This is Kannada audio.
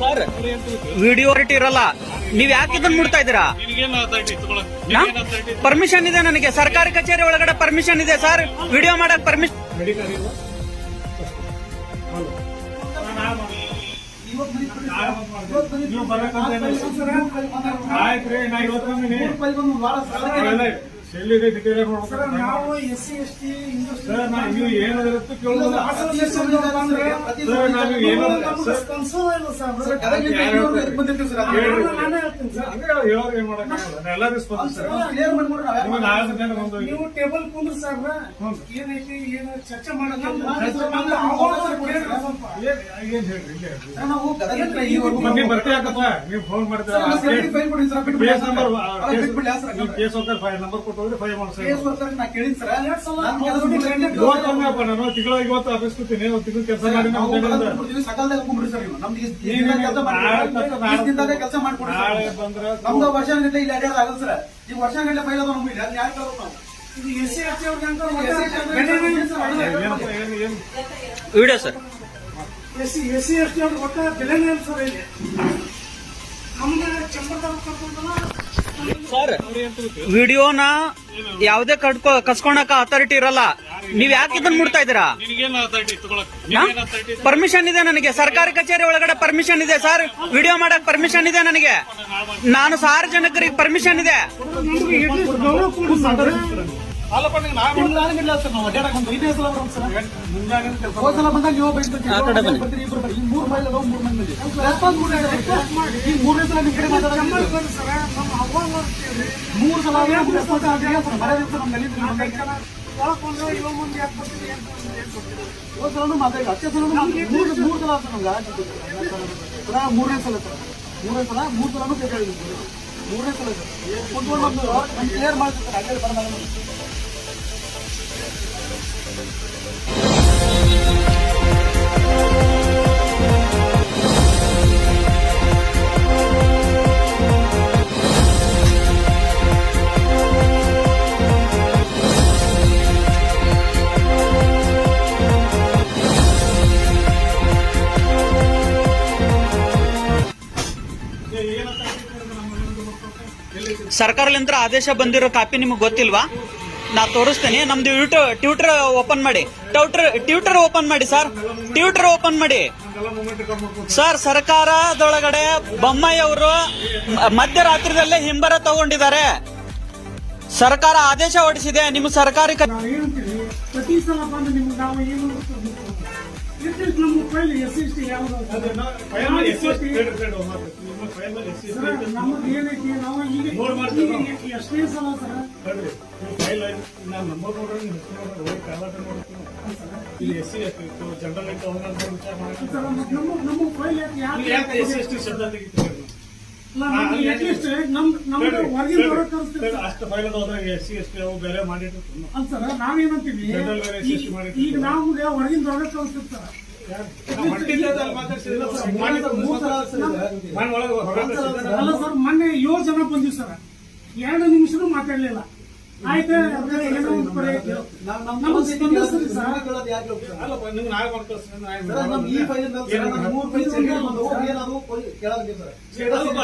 ಸರ್ ವಿಡಿಯೋ ಇರಲ್ಲ. ನೀವ್ ಯಾಕೆ ಇದನ್ನ ಮುಡ್ತಾ ಇದ್ದೀರಾ? ಪರ್ಮಿಷನ್ ಇದೆ ನನಗೆ. ಸರ್ಕಾರಿ ಕಚೇರಿ ಒಳಗಡೆ ಪರ್ಮಿಷನ್ ಇದೆ ಸರ್ ವಿಡಿಯೋ ಮಾಡಕ್ ಪರ್ಮಿಷನ್ ನೀವು ಎಲ್ಲಿದೆ ನಾವು S C S T sir ನಾವು ನೀವು ಸರ್ ನಾವು ಏನಾದ್ರು ಸರ್. ನಾನೇ ಹೇಳ್ತೀನಿ ಸರ್. ಹಂಗೆ ಹೇಳೋರು ಏನ್ ಮಾಡಕ್ಕಾಗಲ್ಲ. ನಾ ಎಲ್ಲರಿಗೂ ಸ್ಪಂದಿಸ್ತಾರೆ ನಿಮ್ಮ ನಾಲ್ಕು ಜನ ಬಂದು ನೀವು ಟೇಬಲ್ ಕುಂದ್ರ ಸರ್. ಏನೈತಿ ಏನು ಚರ್ಚೆ ಮಾಡೋದು ನೀವು ಫೋನ್ ಮಾಡ್ತೀರಾ ಕೇಸ್ ನಂಬರ್ ಅಪ್ಪ ನಾನು ತಿಂಗಳ ಇವತ್ತು ಆಫೀಸ್ ಕೂತೀನಿ ಒಂದು ತಿಂಗಳು ಕೆಲಸ ಮಾಡಿ ಕೆಲಸ ಮಾಡ್ಕೊಡಿ ನಾಳೆ ಬಂದ್ರೆ ನಮ್ದು ವರ್ಷ ಇಲ್ಲಿ ಅಡ್ಯಾಡ ಆಗಲ್ಲ ಸರ್. ಈಗ ವರ್ಷ ಗಂಟೆ ಫೈಲ್ ಅದಾವ ನಮ್ಗೆ ಯಾರು ಕೇಳೋದು ನಾವು? Video sir. S C S C S T ಅವ್ರಿಗೆ ಒಟ್ಟ ಬೆಲೆನೇ ಅನ್ಸೋದೇ ಇದೆ ಸರ್ ವಿಡಿಯೋನ ಯಾವುದೇ ಕಡ್ಕೊ ಕಸ್ಕೊಳಕ ಅಥಾರಿಟಿ ಇರಲ್ಲ. ನೀವ್ ಯಾಕೆ ಇದನ್ನ ಮುಡ್ತಾ ಇದ್ದೀರಾ? ಪರ್ಮಿಷನ್ ಇದೆ? ನನಗೆ. ಸರ್ಕಾರಿ ಕಚೇರಿ ಒಳಗಡೆ ಪರ್ಮಿಷನ್ ಇದೆ ಸರ್ ವಿಡಿಯೋ ಮಾಡಕ್ ಪರ್ಮಿಷನ್ ಇದೆ ನನಗೆ. ನಾನು ಸಾರ್ವಜನಿಕರಿಗೆ ಪರ್ಮಿಷನ್ ಇದೆ. ಎಷ್ಟು ಗೌರವ ನಾನು ಸರ್ ಅಲ್ಲಪ್ಪ ನೀವು ಸರ್ ಅಡ್ಯಾಡಕ್ ಒಂದು ಐದೇ ಸಲ ಬರೋದು ಸರ್ ಮುಂಜಾನೆ ಹೋದ್ ಸಲ ಬಂದಾಗ ನೀವು ಬೈಸ್ಕೊತೀರಿ. ಆ ಕಡೆ ಬನ್ನಿ. ಬರ್ತೀರಿ, ಇಬ್ರು ಬರ್ತೀರಿ. ಮೂರ್ ಮೈಲ್ ಅದಾವ, ಮೂರು ಮಂದಿ ಮಂದಿ. ರೆಸ್ಪಾನ್ಸ್ ಮೂರನೇ ಸಲ ರಿಕ್ವೆಸ್ಟ್ ಮಾಡಿ. ಮೂರನೇ ಸಲ ನಿಮ್ ಕಡೆ ಮಾತಾಡೋದು ಮೂರು ಸಲ ನಮ್ಗೆ ರೆಸ್ಪಾನ್ಸ್ ಆಗಿಲ್ಲ ಸರ್. ಬರೋ ದಿವ್ಸ ನಮ್ಗೆ ಯಾಕೆ ಇದ್ರು ನಮ್ಗೆ ಹೋದ್ ಸಲನೂ ಮಾತಾಡಿಲ್ಲ. ಹತ್ತೇ ಸಲನೂ. ಮೂರು ಮೂರು ಸಲ ಆಯ್ತು ನಮ್ಗೆ. ಮೂರನೇ ಸಲ ಸರ್ ಮೂರನೇ ಸಲ ಮೂರು ಸಲನೂ ಬೇಕಾಗಿಲ್ಲ ಮೂರನೇ ಸಲ ಸರ್ ಕುಂತ್ಕೊಂಡು ಒಂದು ಕ್ಲಿಯರ್ ಮಾಡ್ತೀವಿ ಸರ್ ಸರ್ಕಾರಲಿಂದ ಆದೇಶ ಬಂದಿರೋ ಕಾಪಿ ನಿಮಗೆ ಗೊತ್ತಿಲ್ವಾ? ನಾ ತೋರಿಸ್ತೇನೆ. ನಮ್ದು ಟ್ವಿಟರ್ ಓಪನ್ ಮಾಡಿ. ಟ್ವಿಟರ್ ಟ್ವಿಟರ್ ಓಪನ್ ಮಾಡಿ ಸರ್ ಟ್ವಿಟರ್ ಓಪನ್ ಮಾಡಿ. ಸರ್ ಸರ್ಕಾರದೊಳಗಡೆ ಬೊಮ್ಮಾಯಿ ಅವರು ಮಧ್ಯರಾತ್ರಿದಲ್ಲೇ ಹಿಂಬರ ತಗೊಂಡಿದ್ದಾರೆ. ಸರ್ಕಾರ ಆದೇಶ ಹೊರಡಿಸಿದೆ. ನಿಮ್ಮ ಸರ್ಕಾರಿ ನಮ್ಮ ಫೈಲ್ ಎಸ್ ಎಸ್ ಟಿ ನಮ್ದು ಏನೈತಿ ನಾವು ಈಗ ಎಷ್ಟೇ ಸಲ ಸರ್ ಫೈಲ್ ನಂಬರ್ ಜನರಲ್ ವಿಚಾರ ಮಾಡಿ ಸರ್ ನಮ್ಮ ನಮ್ಮ ಫೈಲ್ ಯಾಕೆ ಯಾಕೆ ಎಸ್ ಎಸ್ ಟಿ ಶಬ್ದ ನಮ್ಗೆ ಅಟ್ಲೀಸ್ಟ್ ನಮ್ ನಮ್ದು ಹೊರಗಿನ ಹೊರಗೆ ಕಳಿಸ್ತೀವಿ. ಅಷ್ಟು ಫೈಲ್ ಹೋದಾಗ ಎಸ್ ಸಿ ಎಸ್ ಟಿ ಅವು ಬೇರೆ ಮಾಡಿಟ್ಟು ಅಲ್ಲ ಸರ್ ನಾವೇನಂತೀವಿ? ಈಗ- ಮಾಡಿರ್ತೀವಿ. ನಮ್ಗೆ ಹೊರಗಿನ ಹೊರಗೆ ಕಳಿಸ್ತೀವಿ ಸರ್. ಅಲ್ಲ ಸರ್ ಮೊನ್ನೆ ಏಳು ಜನ ಬಂದಿವಿ ಸರ್. ಎರಡು ನಿಮಿಷನೂ ಮಾತಾಡ್ಲಿಲ್ಲ. ಆಯ್ತು? ಏನೋ ಒಂದು ಮಾಡ್ಕೊಳ್ತೀನಿ ಈ ಫೈಲ್ ಮೂರು ಫೈಲ್ ಏನಾದ್ರು ಅಲ್ಲಪ್ಪ,